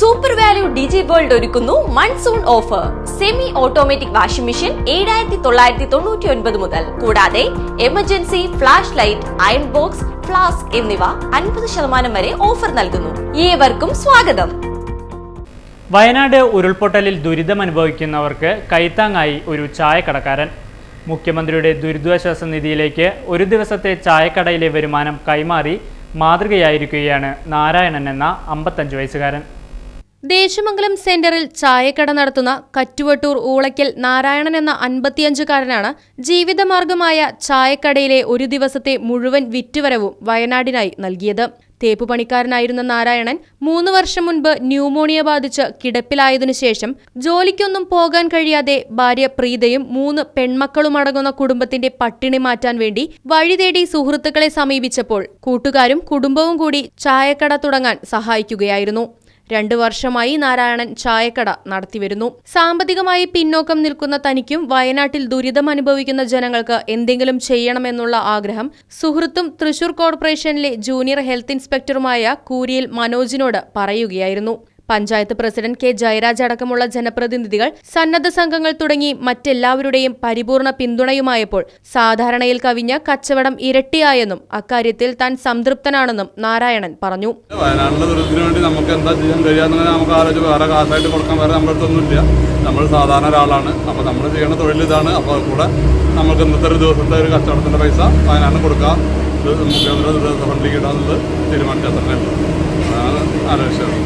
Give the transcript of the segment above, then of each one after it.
Super value ഡിജി world ഒരുക്കുന്നു monsoon offer semi automatic washing machine ഏഴായിരത്തി തൊള്ളായിരത്തി തൊണ്ണൂറ്റി ഒൻപത് മുതൽ. കൂടാതെ emergency flash light iron box flask എന്നിവ അൻപത് ശതമാനം വരെ ഓഫർ നൽകുന്നു. ഏവർക്കും സ്വാഗതം. വയനാട് ഉരുൾപൊട്ടലിൽ ദുരിതമനുഭവിക്കുന്നവർക്ക് കൈത്താങ്ങായി ഒരു ചായക്കടക്കാരൻ. മുഖ്യമന്ത്രിയുടെ ദുരിതാശ്വാസ നിധിയിലേക്ക് ഒരു ദിവസത്തെ ചായക്കടയിലെ വരുമാനം കൈമാറി മാതൃകയായിരിക്കുകയാണ് നാരായണൻ എന്ന അമ്പത്തഞ്ച് വയസ്സുകാരൻ. ദേശമംഗലം സെന്ററിൽ ചായക്കട നടത്തുന്ന കറ്റുവട്ടൂർ ഊളയ്ക്കൽ നാരായണൻ എന്ന അൻപത്തിയഞ്ചുകാരനാണ് ജീവിതമാർഗമായ ചായക്കടയിലെ ഒരു ദിവസത്തെ മുഴുവൻ വിറ്റുവരവും വയനാടിനായി നൽകിയത്. തേപ്പ് പണിക്കാരനായിരുന്ന നാരായണൻ മൂന്ന് വർഷം മുൻപ് ന്യൂമോണിയ ബാധിച്ച് കിടപ്പിലായതിനു ശേഷം ജോലിക്കൊന്നും പോകാൻ കഴിയാതെ ഭാര്യ പ്രീതയും മൂന്ന് പെൺമക്കളും അടങ്ങുന്ന കുടുംബത്തിന്റെ പട്ടിണി മാറ്റാൻ വേണ്ടി വഴി തേടി സുഹൃത്തുക്കളെ സമീപിച്ചപ്പോൾ കൂട്ടുകാരും കുടുംബവും കൂടി ചായക്കട തുടങ്ങാൻ സഹായിക്കുകയായിരുന്നു. രണ്ടു വർഷമായി നാരായണൻ ചായക്കട നടത്തിവരുന്നു. സാമ്പത്തികമായി പിന്നോക്കം നിൽക്കുന്ന തനിക്കും വയനാട്ടിൽ ദുരിതം അനുഭവിക്കുന്ന ജനങ്ങൾക്ക് എന്തെങ്കിലും ചെയ്യണമെന്നുള്ള ആഗ്രഹം സുഹൃത്തും തൃശൂർ കോർപ്പറേഷനിലെ ജൂനിയർ ഹെൽത്ത് ഇൻസ്പെക്ടറുമായ കൂരിയിൽ മനോജിനോട് പറയുകയായിരുന്നു. പഞ്ചായത്ത് പ്രസിഡന്റ് കെ ജയരാജ് അടക്കമുള്ള ജനപ്രതിനിധികൾ സന്നദ്ധ സംഘങ്ങൾ തുടങ്ങി മറ്റെല്ലാവരുടെയും പരിപൂർണ പിന്തുണയുമായപ്പോൾ സാധാരണയിൽ കവിഞ്ഞ കച്ചവടം ഇരട്ടിയായെന്നും അക്കാര്യത്തിൽ താൻ സംതൃപ്തനാണെന്നും നാരായണൻ പറഞ്ഞു. വയനാട്ടിലെ വേണ്ടി നമുക്ക് എന്താ ചെയ്യാൻ കഴിയാന്ന് നമുക്ക് ആലോചിച്ച് കാശായിട്ട് കൊടുക്കാൻ വേറെ നമ്മുടെ അടുത്തൊന്നുമില്ല നമ്മൾ സാധാരണ ഒരാളാണ്. അപ്പോൾ നമ്മൾ ചെയ്യുന്ന തൊഴിൽ ഇതാണ്. അപ്പോൾ കൂടെ നമുക്ക് ഇന്നത്തെ ഒരു ദിവസത്തെ ഒരു കച്ചവടത്തിന്റെ പൈസ വയനാട്ടിന് കൊടുക്കുക മുഖ്യമന്ത്രി ഫണ്ടിലേക്ക് ഇടാമെന്നുള്ളത് തീരുമാനിച്ചാൽ തന്നെ ആലോചിച്ചത്.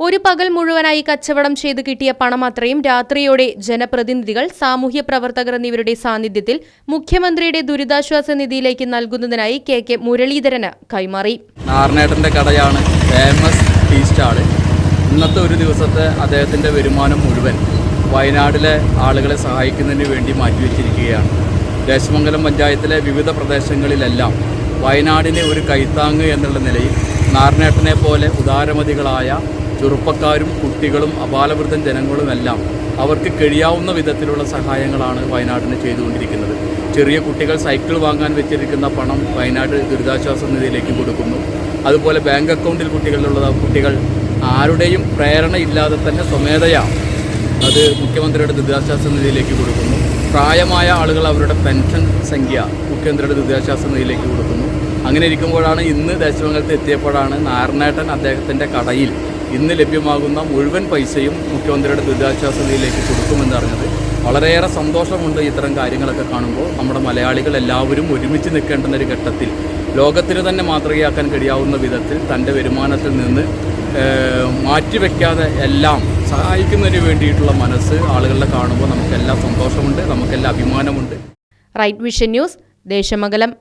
ഒരു പകൽ മുഴുവനായി കച്ചവടം ചെയ്ത് കിട്ടിയ പണം അത്രയും രാത്രിയോടെ ജനപ്രതിനിധികൾ സാമൂഹ്യ പ്രവർത്തകർ എന്നിവരുടെ സാന്നിധ്യത്തിൽ മുഖ്യമന്ത്രിയുടെ ദുരിതാശ്വാസ നിധിയിലേക്ക് നൽകുന്നതിനായി കെ കെ മുരളീധരന് കൈമാറി. നാർനേട്ടന്റെ കടയാണ് ഫേമസ് ടീ ഇന്നത്തെ ഒരു ദിവസത്തെ അദ്ദേഹത്തിന്റെ വരുമാനം മുഴുവൻ വയനാടിലെ ആളുകളെ സഹായിക്കുന്നതിന് വേണ്ടി മാറ്റിവെച്ചിരിക്കുകയാണ് ദേശമംഗലം പഞ്ചായത്തിലെ വിവിധ പ്രദേശങ്ങളിലെല്ലാം വയനാടിനെ ഒരു കൈത്താങ്ങ് എന്നുള്ള നിലയിൽ നാർനേട്ടനെ പോലെ ഉദാരമതികളായ ചെറുപ്പക്കാരും കുട്ടികളും അപാലവൃദ്ധൻ ജനങ്ങളുമെല്ലാം അവർക്ക് കഴിയാവുന്ന വിധത്തിലുള്ള സഹായങ്ങളാണ് വയനാടിന് ചെയ്തുകൊണ്ടിരിക്കുന്നത്. ചെറിയ കുട്ടികൾ സൈക്കിൾ വാങ്ങാൻ വെച്ചിരിക്കുന്ന പണം വയനാട് ദുരിതാശ്വാസ നിധിയിലേക്ക് കൊടുക്കുന്നു. അതുപോലെ ബാങ്ക് അക്കൗണ്ടിൽ കുട്ടികളിലുള്ള കുട്ടികൾ ആരുടെയും പ്രേരണ ഇല്ലാതെ തന്നെ സ്വമേധയാ അത് മുഖ്യമന്ത്രിയുടെ ദുരിതാശ്വാസ നിധിയിലേക്ക് കൊടുക്കുന്നു. പ്രായമായ ആളുകൾ അവരുടെ പെൻഷൻ സംഖ്യ മുഖ്യമന്ത്രിയുടെ ദുരിതാശ്വാസ നിധിയിലേക്ക് കൊടുക്കുന്നു. അങ്ങനെ ഇരിക്കുമ്പോഴാണ് ഇന്ന് ദേശഭംഗത്ത് എത്തിയപ്പോഴാണ് നാരായണേട്ടൻ അദ്ദേഹത്തിന്റെ കടയിൽ ഇന്ന് ലഭ്യമാകുന്ന മുഴുവൻ പൈസയും മുഖ്യമന്ത്രിയുടെ ദുരിതാശ്വാസ നിധിയിലേക്ക് കൊടുക്കുമെന്നറിഞ്ഞത് വളരെയേറെ സന്തോഷമുണ്ട് ഇത്തരം കാര്യങ്ങളൊക്കെ കാണുമ്പോൾ നമ്മുടെ മലയാളികൾ എല്ലാവരും ഒരുമിച്ച് നിൽക്കേണ്ടുന്ന ഒരു ഘട്ടത്തിൽ ലോകത്തിന് തന്നെ മാതൃകയാക്കാൻ കഴിയാവുന്ന വിധത്തിൽ തന്റെ വരുമാനത്തിൽ നിന്ന് മാറ്റിവെക്കാതെ എല്ലാം സഹായിക്കുന്നതിന് വേണ്ടിയിട്ടുള്ള മനസ്സ് ആളുകളുടെ കാണുമ്പോൾ നമുക്കെല്ലാം സന്തോഷമുണ്ട് നമുക്കെല്ലാം അഭിമാനമുണ്ട്. Right vision news Deshamangalam.